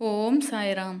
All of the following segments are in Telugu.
ఓం సాయిరామ్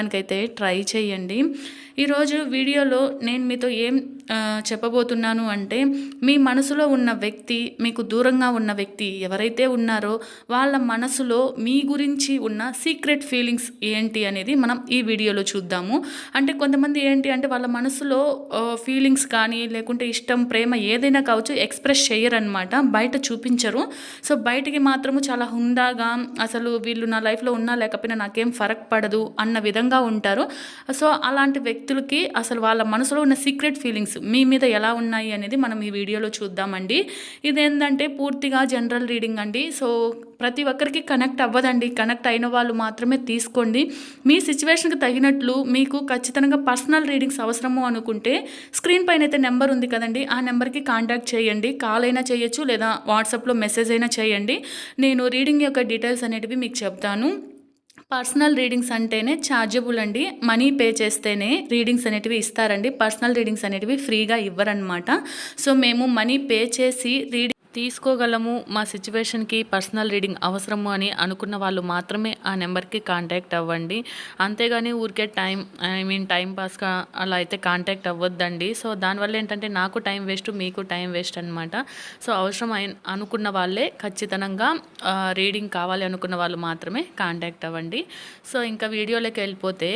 చేయడానికైతే ట్రై చేయండి. ఈరోజు వీడియోలో నేను మీతో ఏం చెప్పబోతున్నాను అంటే మీ మనసులో ఉన్న వ్యక్తి మీకు దూరంగా ఉన్న వ్యక్తి ఎవరైతే ఉన్నారో వాళ్ళ మనసులో మీ గురించి ఉన్న సీక్రెట్ ఫీలింగ్స్ ఏంటి అనేది మనం ఈ వీడియోలో చూద్దాము. అంటే కొంతమంది ఏంటి అంటే వాళ్ళ మనసులో ఫీలింగ్స్ కానీ లేకుంటే ఇష్టం ప్రేమ ఏదైనా కావచ్చు ఎక్స్ప్రెస్ చేయరనమాట బయట చూపించరు. సో బయటికి మాత్రము చాలా హుందాగా అసలు వీళ్ళు నా లైఫ్లో ఉన్నా లేకపోయినా నాకేం ఫరక్ పడదు అన్న విధంగా ఉంటారు. సో అలాంటి వ్యక్తులకి అసలు వాళ్ళ మనసులో ఉన్న సీక్రెట్ ఫీలింగ్స్ మీ మీద ఎలా ఉన్నాయి అనేది మనం ఈ వీడియోలో చూద్దామండి. ఇదేంటంటే పూర్తిగా జనరల్ రీడింగ్ అండి. సో ప్రతి ఒక్కరికి కనెక్ట్ అవ్వదండి. కనెక్ట్ అయిన వాళ్ళు మాత్రమే తీసుకోండి. మీ సిచ్యువేషన్కి తగినట్లు మీకు ఖచ్చితంగా పర్సనల్ రీడింగ్స్ అవసరము అనుకుంటే స్క్రీన్ పైన అయితే నెంబర్ ఉంది కదండి. ఆ నెంబర్కి కాంటాక్ట్ చేయండి. కాల్ అయినా చేయొచ్చు లేదా వాట్సాప్లో మెసేజ్ అయినా చేయండి. నేను రీడింగ్ యొక్క డీటెయిల్స్ అనేటివి మీకు చెప్తాను. పర్సనల్ రీడింగ్స్ అంటేనే ఛార్జబుల్ అండి. మనీ పే చేస్తేనే రీడింగ్స్ అనేటివి ఇస్తారండి. పర్సనల్ రీడింగ్స్ అనేటివి ఫ్రీగా ఇవ్వరనమాట సో మేము మనీ పే చేసి రీడింగ్ తీసుకోగలము? మా సిచ్యువేషన్కి పర్సనల్ రీడింగ్ అవసరము అని అనుకున్న వాళ్ళు మాత్రమే ఆ నెంబర్కి కాంటాక్ట్ అవ్వండి. అంతేగాని ఊరికే టైం ఐ మీన్ టైం పాస్గా అలా అయితే కాంటాక్ట్ అవ్వద్దండి. సో దానివల్ల ఏంటంటే నాకు టైం వేస్ట్ మీకు టైం వేస్ట్ అనమాట సో అవసరం అనుకున్న వాళ్ళే ఖచ్చితంగా రీడింగ్ కావాలి అనుకున్న వాళ్ళు మాత్రమే కాంటాక్ట్ అవ్వండి. సో ఇంకా వీడియోలోకి వెళ్ళిపోతే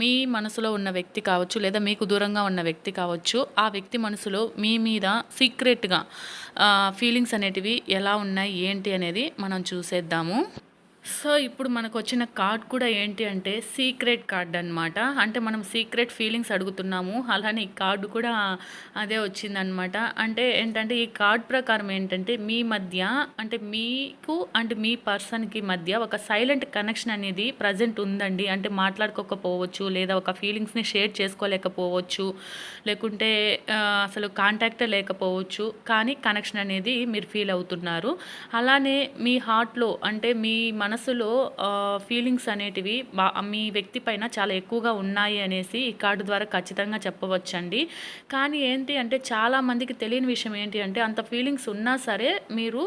మీ మనసులో ఉన్న వ్యక్తి కావచ్చు లేదా మీకు దూరంగా ఉన్న వ్యక్తి కావచ్చు ఆ వ్యక్తి మనసులో మీ మీద సీక్రెట్గా ఫీలింగ్స్ అనేటివి ఎలా ఉన్నాయి ఏంటి అనేది మనం చూసేద్దాము. సో ఇప్పుడు మనకు వచ్చిన కార్డ్ కూడా ఏంటి అంటే సీక్రెట్ కార్డ్ అన్నమాట. అంటే మనం సీక్రెట్ ఫీలింగ్స్ అడుగుతున్నాము. అలానే ఈ కార్డు కూడా అదే వచ్చిందనమాట అంటే ఏంటంటే ఈ కార్డ్ ప్రకారం ఏంటంటే మీ మధ్య అంటే మీకు అంటే మీ పర్సన్కి మధ్య ఒక సైలెంట్ కనెక్షన్ అనేది ప్రజెంట్ ఉందండి. అంటే మాట్లాడుకోకపోవచ్చు లేదా ఒక ఫీలింగ్స్ని షేర్ చేసుకోలేకపోవచ్చు లేకుంటే అసలు కాంటాక్టే లేకపోవచ్చు. కానీ కనెక్షన్ అనేది మీరు ఫీల్ అవుతున్నారు. అలానే మీ హార్ట్లో అంటే మీ మన మనసులో ఫీలింగ్స్ అనేటివి మీ వ్యక్తి పైన చాలా ఎక్కువగా ఉన్నాయి అనేసి ఈ కార్డు ద్వారా ఖచ్చితంగా చెప్పవచ్చండి. కానీ ఏంటి అంటే చాలామందికి తెలియని విషయం ఏంటి అంటే అంత ఫీలింగ్స్ ఉన్నా సరే మీరు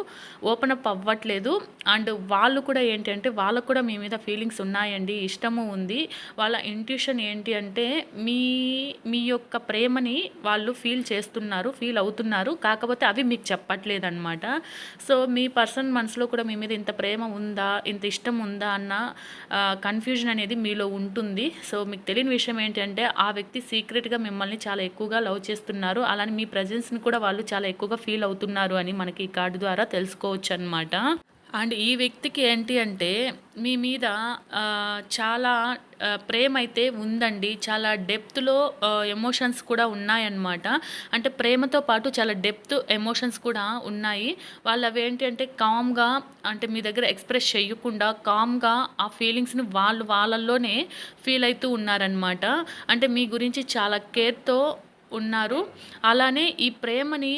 ఓపెన్ అప్ అవ్వట్లేదు. అండ్ వాళ్ళు కూడా ఏంటి అంటే వాళ్ళకు కూడా మీ మీద ఫీలింగ్స్ ఉన్నాయండి ఇష్టము ఉంది. వాళ్ళ ఇంట్యూషన్ ఏంటి అంటే మీ మీ యొక్క ప్రేమని వాళ్ళు ఫీల్ చేస్తున్నారు ఫీల్ అవుతున్నారు. కాకపోతే అవి మీకు చెప్పట్లేదు అనమాట సో మీ పర్సన్ మనసులో కూడా మీ మీద ఇంత ప్రేమ ఉందా? ఇంత ఇష్టం ఉందా అన్న కన్ఫ్యూజన్ అనేది మీలో ఉంటుంది. సో మీకు తెలియని విషయం ఏంటంటే ఆ వ్యక్తి సీక్రెట్గా మిమ్మల్ని చాలా ఎక్కువగా లవ్ చేస్తున్నారు. అలానే మీ ప్రజెన్స్ని కూడా వాళ్ళు చాలా ఎక్కువగా ఫీల్ అవుతున్నారు అని మనకి ఈ కార్డు ద్వారా తెలుసుకోవచ్చు అనమాట అండ్ ఈ వ్యక్తికి ఏంటి అంటే మీ మీద చాలా ప్రేమ అయితే ఉందండి. చాలా డెప్త్లో ఎమోషన్స్ కూడా ఉన్నాయన్నమాట. అంటే ప్రేమతో పాటు చాలా డెప్త్ ఎమోషన్స్ కూడా ఉన్నాయి. వాళ్ళు అవి ఏంటి అంటే కామ్గా అంటే మీ దగ్గర ఎక్స్ప్రెస్ చేయకుండా కామ్గా ఆ ఫీలింగ్స్ని వాళ్ళు వాళ్ళల్లోనే ఫీల్ అవుతూ ఉన్నారనమాట అంటే మీ గురించి చాలా కేర్తో ఉన్నారు. అలానే ఈ ప్రేమని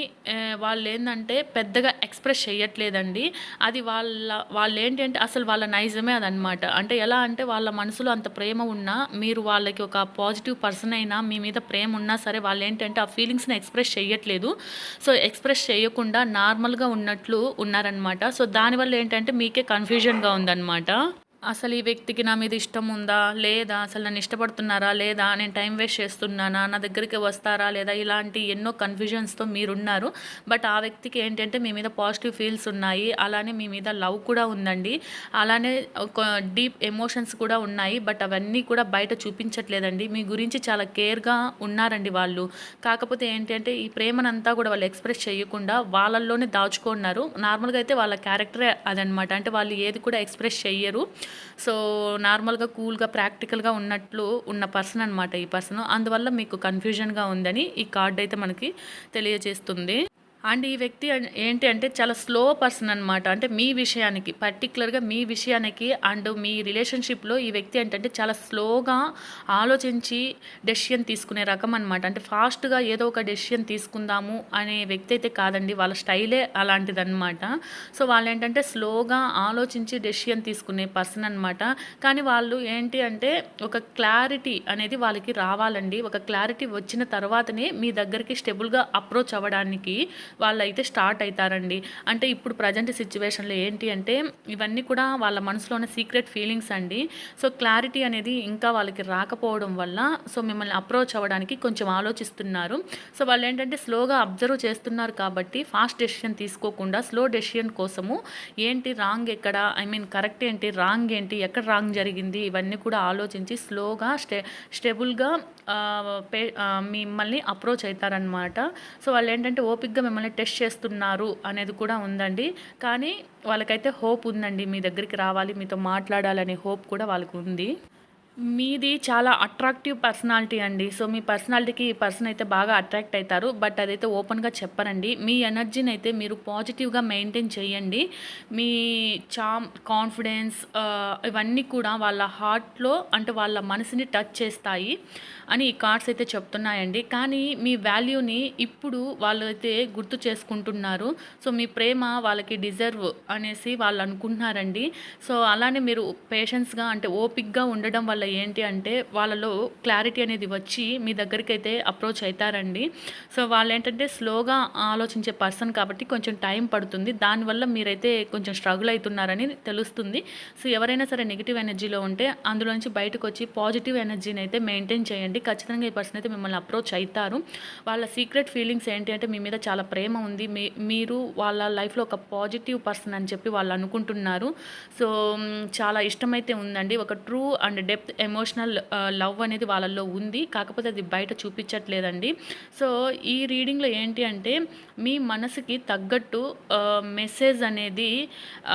వాళ్ళు ఏంటంటే పెద్దగా ఎక్స్ప్రెస్ చేయట్లేదండి అది వాళ్ళ వాళ్ళు ఏంటంటే అసలు వాళ్ళ నైజమే అదనమాట అంటే ఎలా అంటే వాళ్ళ మనసులో అంత ప్రేమ ఉన్నా మీరు వాళ్ళకి ఒక పాజిటివ్ పర్సన్ అయినా మీ మీద ప్రేమ ఉన్నా సరే వాళ్ళు ఏంటంటే ఆ ఫీలింగ్స్ని ఎక్స్ప్రెస్ చేయట్లేదు సో ఎక్స్ప్రెస్ చేయకుండా నార్మల్గా ఉన్నట్లు ఉన్నారనమాట సో దానివల్ల ఏంటంటే మీకే కన్ఫ్యూజన్గా ఉందన్నమాట. అసలు ఈ వ్యక్తికి నా మీద ఇష్టం ఉందా? లేదా అసలు నన్ను ఇష్టపడుతున్నారా? లేదా నేను టైం వేస్ట్ చేస్తున్నానా? నా దగ్గరికి వస్తారా? లేదా ఇలాంటి ఎన్నో కన్ఫ్యూజన్స్తో మీరున్నారు. బట్ ఆ వ్యక్తికి ఏంటంటే మీ మీద పాజిటివ్ ఫీల్స్ ఉన్నాయి. అలానే మీ మీద లవ్ కూడా ఉందండి. అలానే ఒక డీప్ ఎమోషన్స్ కూడా ఉన్నాయి. బట్ అవన్నీ కూడా బయట చూపించట్లేదండి. మీ గురించి చాలా కేర్గా ఉన్నారండి వాళ్ళు. కాకపోతే ఏంటంటే ఈ ప్రేమనంతా కూడా వాళ్ళు ఎక్స్ప్రెస్ చేయకుండా వాళ్ళల్లోనే దాచుకున్నారు. నార్మల్గా అయితే వాళ్ళ క్యారెక్టరే అదనమాట. అంటే వాళ్ళు ఏది కూడా ఎక్స్ప్రెస్ చెయ్యరు. సో నార్మల్గా కూల్గా ప్రాక్టికల్గా ఉన్నట్లు ఉన్న పర్సన్ అనమాట ఈ పర్సన్. అందువల్ల మీకు కన్ఫ్యూజన్గా ఉందని ఈ కార్డ్ అయితే మనకి తెలియజేస్తుంది. అండ్ ఈ వ్యక్తి ఏంటి అంటే చాలా స్లో పర్సన్ అనమాట అంటే మీ విషయానికి పర్టికులర్గా మీ విషయానికి అండ్ మీ రిలేషన్షిప్లో ఈ వ్యక్తి ఏంటంటే చాలా స్లోగా ఆలోచించి డెసిషన్ తీసుకునే రకం అనమాట అంటే ఫాస్ట్గా ఏదో ఒక డెసిషన్ తీసుకుందాము అనే వ్యక్తి అయితే కాదండి. వాళ్ళ స్టైలే అలాంటిదన్నమాట. సో వాళ్ళు ఏంటంటే స్లోగా ఆలోచించి డెసిషన్ తీసుకునే పర్సన్ అనమాట కానీ వాళ్ళు ఏంటి అంటే ఒక క్లారిటీ అనేది వాళ్ళకి రావాలండి. ఒక క్లారిటీ వచ్చిన తర్వాతనే మీ దగ్గరికి స్టెబుల్గా అప్రోచ్ అవ్వడానికి వాళ్ళు అయితే స్టార్ట్ అవుతారండి అంటే ఇప్పుడు ప్రజెంట్ సిచ్యువేషన్లో ఏంటి అంటే ఇవన్నీ కూడా వాళ్ళ మనసులో ఉన్న సీక్రెట్ ఫీలింగ్స్ అండి. సో క్లారిటీ అనేది ఇంకా వాళ్ళకి రాకపోవడం వల్ల సో మిమ్మల్ని అప్రోచ్ అవ్వడానికి కొంచెం ఆలోచిస్తున్నారు. సో వాళ్ళు ఏంటంటే స్లోగా అబ్జర్వ్ చేస్తున్నారు కాబట్టి ఫాస్ట్ డెసిషన్ తీసుకోకుండా స్లో డెసిషన్ కోసము ఏంటి రాంగ్ ఎక్కడ ఐ మీన్ కరెక్ట్ ఏంటి రాంగ్ ఏంటి ఎక్కడ రాంగ్ జరిగింది ఇవన్నీ కూడా ఆలోచించి స్లోగా స్టే స్టెబుల్గా పే మిమ్మల్ని అప్రోచ్ అవుతారనమాట సో వాళ్ళు ఏంటంటే ఓపిక్గా మిమ్మల్ని టెస్ట్ చేస్తున్నారు అనేది కూడా ఉందండి. కానీ వాళ్ళకైతే హోప్ ఉందండి మీ దగ్గరికి రావాలి మీతో మాట్లాడాలనే హోప్ కూడా వాళ్ళకు ఉంది. మీది చాలా అట్రాక్టివ్ పర్సనాలిటీ అండి. సో మీ పర్సనాలిటీకి ఈ పర్సన్ అయితే బాగా అట్రాక్ట్ అవుతారు బట్ అదైతే ఓపెన్గా చెప్పరండి మీ ఎనర్జీని అయితే మీరు పాజిటివ్గా మెయింటైన్ చేయండి. మీ చామ్ కాన్ఫిడెన్స్ ఇవన్నీ కూడా వాళ్ళ హార్ట్లో అంటే వాళ్ళ మనసుని టచ్ చేస్తాయి అని ఈ కార్డ్స్ అయితే చెప్తున్నాయండి. కానీ మీ వాల్యూని ఇప్పుడు వాళ్ళు అయితే గుర్తు చేసుకుంటున్నారు. సో మీ ప్రేమ వాళ్ళకి డిజర్వ్ అనేసి వాళ్ళు అనుకుంటున్నారండి. సో అలానే మీరు పేషెన్స్గా అంటే ఓపిక్గా ఉండడం వల్ల ఏంటి అంటే వాళ్ళలో క్లారిటీ అనేది వచ్చి మీ దగ్గరికి అయితే అప్రోచ్ అవుతారండి సో వాళ్ళు ఏంటంటే స్లోగా ఆలోచించే పర్సన్ కాబట్టి కొంచెం టైం పడుతుంది. దానివల్ల మీరైతే కొంచెం స్ట్రగుల్ అవుతున్నారని తెలుస్తుంది. సో ఎవరైనా సరే నెగిటివ్ ఎనర్జీలో ఉంటే అందులో నుంచి బయటకు వచ్చి పాజిటివ్ ఎనర్జీని అయితే మెయింటైన్ చేయండి. ఖచ్చితంగా ఈ పర్సన్ అయితే మిమ్మల్ని అప్రోచ్ అవుతారు వాళ్ళ సీక్రెట్ ఫీలింగ్స్ ఏంటి అంటే మీ మీద చాలా ప్రేమ ఉంది. మీ మీరు వాళ్ళ లైఫ్లో ఒక పాజిటివ్ పర్సన్ అని చెప్పి వాళ్ళు అనుకుంటున్నారు. సో చాలా ఇష్టమైతే ఉందండి. ఒక true and depth emotional love uh, అనేది వాళ్ళల్లో ఉంది. కాకపోతే అది బయట చూపించట్లేదండి. సో ఈ రీడింగ్లో ఏంటి అంటే మీ మనసుకి తగ్గట్టు uh, మెసేజ్ అనేది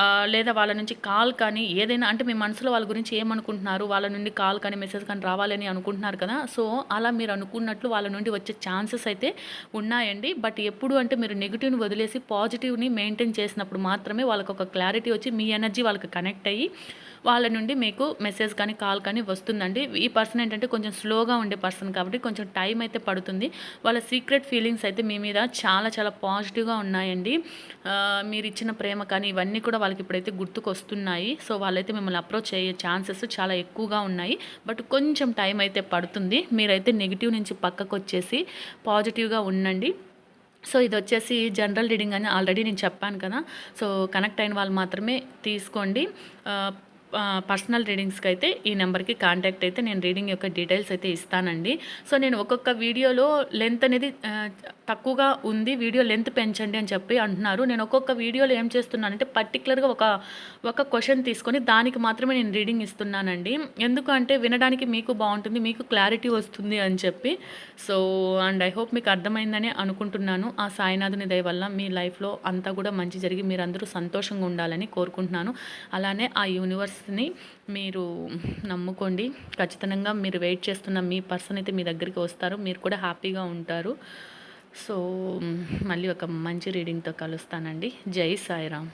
uh, లేదా వాళ్ళ నుంచి కాల్ కానీ ఏదైనా అంటే మీ మనసులో వాళ్ళ గురించి ఏమనుకుంటున్నారు వాళ్ళ నుండి కాల్ కానీ మెసేజ్ కానీ రావాలని అనుకుంటున్నారు కదా. సో అలా మీరు అనుకున్నట్లు వాళ్ళ నుండి వచ్చే ఛాన్సెస్ అయితే ఉన్నాయండి. బట్ ఎప్పుడు అంటే మీరు నెగిటివ్ని వదిలేసి పాజిటివ్ని మెయింటైన్ చేసినప్పుడు మాత్రమే వాళ్ళకి ఒక క్లారిటీ వచ్చి మీ ఎనర్జీ వాళ్ళకి కనెక్ట్ అయ్యి వాళ్ళ నుండి మీకు మెసేజ్ కానీ కాల్ కానీ వస్తుందండి. ఈ పర్సన్ ఏంటంటే కొంచెం స్లోగా ఉండే పర్సన్ కాబట్టి కొంచెం టైం అయితే పడుతుంది. వాళ్ళ సీక్రెట్ ఫీలింగ్స్ అయితే మీ మీద చాలా చాలా పాజిటివ్గా ఉన్నాయండి. మీరు ఇచ్చిన ప్రేమ కానీ ఇవన్నీ కూడా వాళ్ళకి ఇప్పుడైతే గుర్తుకు వస్తున్నాయి సో వాళ్ళైతే మిమ్మల్ని అప్రోచ్ అయ్యే ఛాన్సెస్ చాలా ఎక్కువగా ఉన్నాయి. బట్ కొంచెం టైం అయితే పడుతుంది. మీరైతే నెగిటివ్ నుంచి పక్కకు వచ్చేసి పాజిటివ్గా ఉండండి. సో ఇది వచ్చేసి జనరల్ రీడింగ్ అని ఆల్రెడీ నేను చెప్పాను కదా. సో కనెక్ట్ అయిన వాళ్ళు మాత్రమే తీసుకోండి. పర్సనల్ రీడింగ్స్కి అయితే ఈ నెంబర్కి కాంటాక్ట్ అయితే నేను రీడింగ్ యొక్క డీటెయిల్స్ అయితే ఇస్తానండి. సో నేను ఒక్కొక్క వీడియోలో లెంత్ అనేది తక్కువగా ఉంది వీడియో లెంత్ పెంచండి అని చెప్పి అంటున్నారు. నేను ఒక్కొక్క వీడియోలో ఏం చేస్తున్నానంటే పర్టికులర్గా ఒక ఒక క్వశ్చన్ తీసుకొని దానికి మాత్రమే నేను రీడింగ్ ఇస్తున్నానండి. ఎందుకంటే వినడానికి మీకు బాగుంటుంది మీకు క్లారిటీ వస్తుంది అని చెప్పి. సో అండ్ ఐ హోప్ మీకు అర్థమైందని అనుకుంటున్నాను. ఆ సాయినాథుని దయ వల్ల మీ లైఫ్లో అంతా కూడా మంచి జరిగి మీరందరూ సంతోషంగా ఉండాలని కోరుకుంటున్నాను. అలానే ఆ యూనివర్స్ యూనివర్స్ని మీరు నమ్ముకోండి. ఖచ్చితంగా మీరు వెయిట్ చేస్తున్న మీ పర్సన్ అయితే మీ దగ్గరికి వస్తారు. మీరు కూడా హ్యాపీగా ఉంటారు. సో మళ్ళీ ఒక మంచి రీడింగ్తో కలుస్తానండి. జై సాయిరామ్.